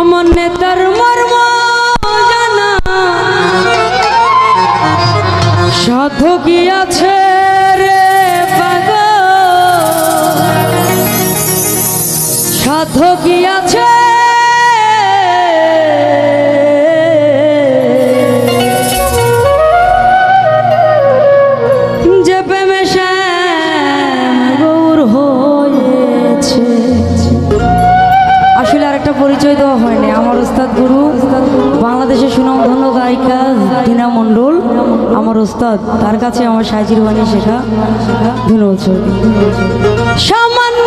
অমনে মর্ম জানা। সাধু কি আছে? ওস্তাদ তার কাছে আমার সাহায্যের বাণী শেখা শেখা ধন্যবাদ সামান্য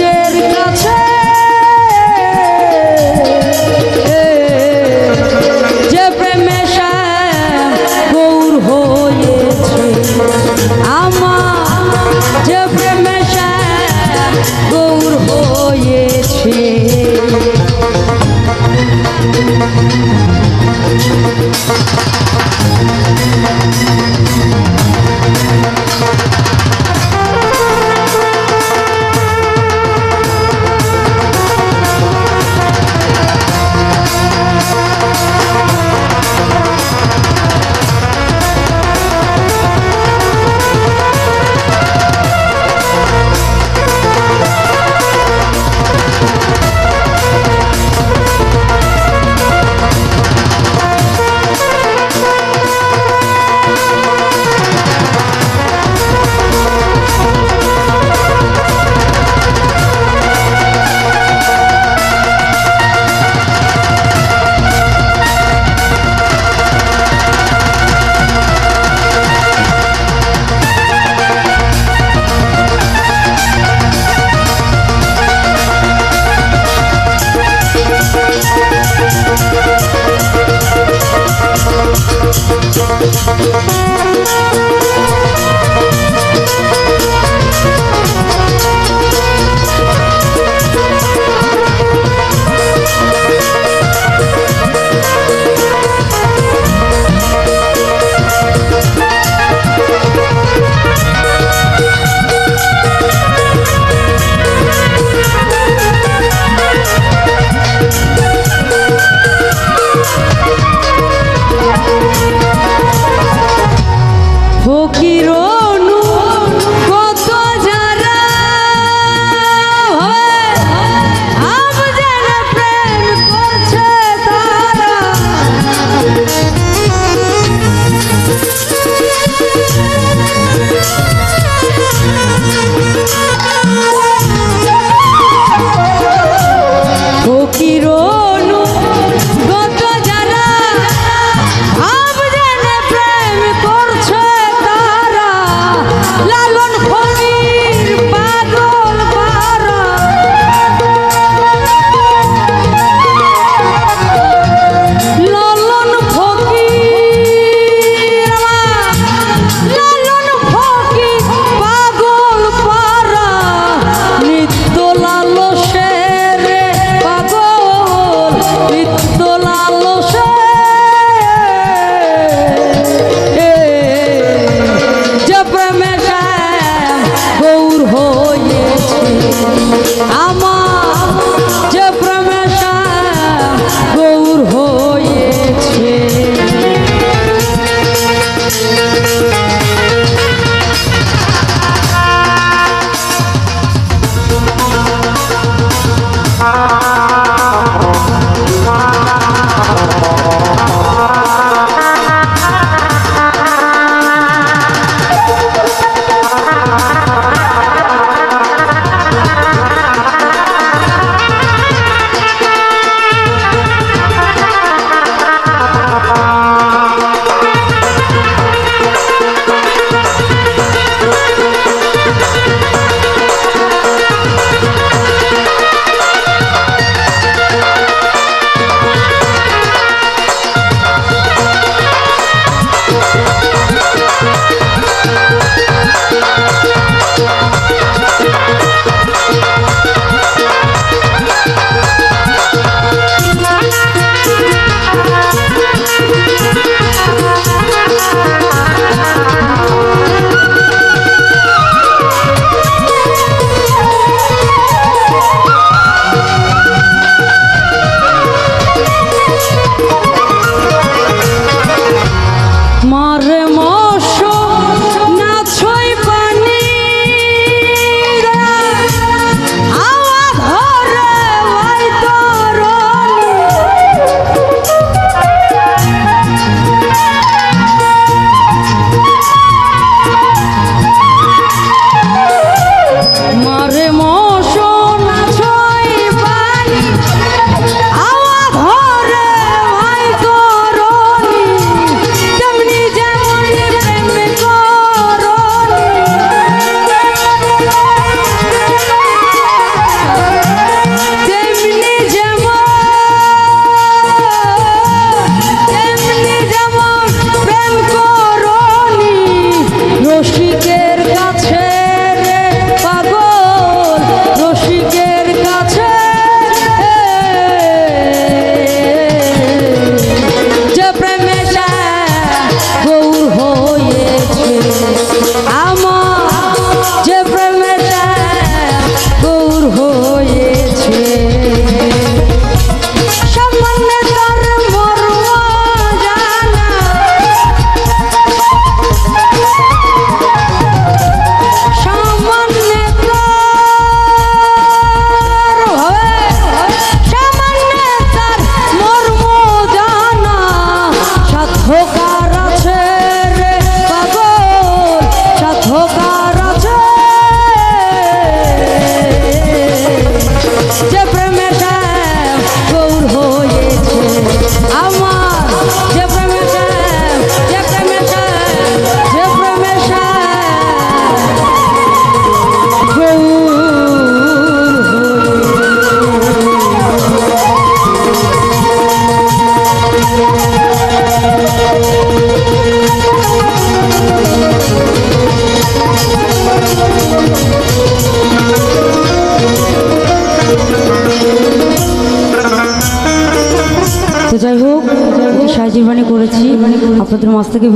আপনাদের মাছ থেকে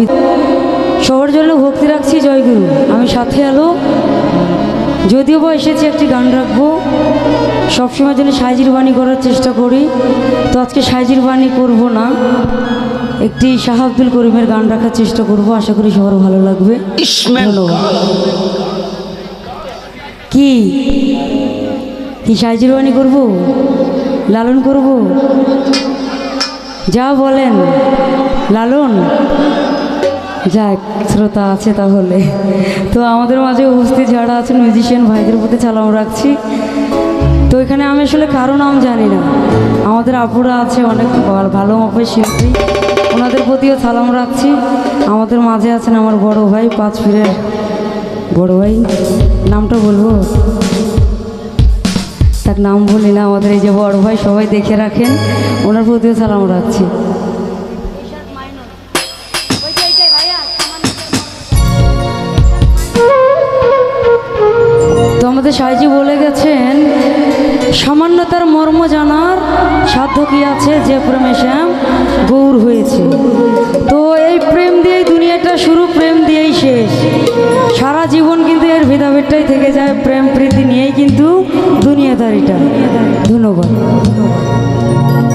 সবার জন্য ভক্তি রাখছি জয়গুরু আমি সাথে আলো। যদিও বা এসেছি একটি গান রাখব। সবসময় জন্য সাইজির বাণী করার চেষ্টা করি। তো আজকে সাইজির বাণী করব না। একটি শাহ আব্দুল করিমের গান রাখার চেষ্টা করব। আশা করি সবার ভালো লাগবে। কি? কি সাইজির বাণী করব? লালন করব? যা বলেন। লালন? যাক, শ্রোতা আছে তাহলে। তো আমাদের মাঝে উপস্থিত যারা আছেন মিউজিশিয়ান ভাইদের প্রতি সালাম রাখছি। তো এখানে আমি আসলে কারও নাম জানি না। আমাদের আপুরা আছে, অনেক ভাল- মাপের শিল্পী। ওনাদের প্রতিও সালাম রাখছি। আমাদের মাঝে আছেন আমার বড় ভাই, পাঁচ ফিরের বড় ভাই। নামটা বলব? তার নাম বলি না আমাদের এই যে বড় ভাই সবাই দেখে রাখেন। ওনার প্রতিও সালাম রাখছি। আমাদের সাইজি বলে গেছেন, সামান্যতার মর্ম জানার সাধ্য কি আছে? যে প্রেমে শ্যাম গৌর হয়েছে। তো এই প্রেম দিয়েই দুনিয়াটা শুরু, প্রেম দিয়েই শেষ। সারা জীবন কিন্তু এর ভেদাভেদটাই থেকে যায়, প্রেম প্রীতি নিয়েই কিন্তু দুনিয়াদারিটা। ধন্যবাদ।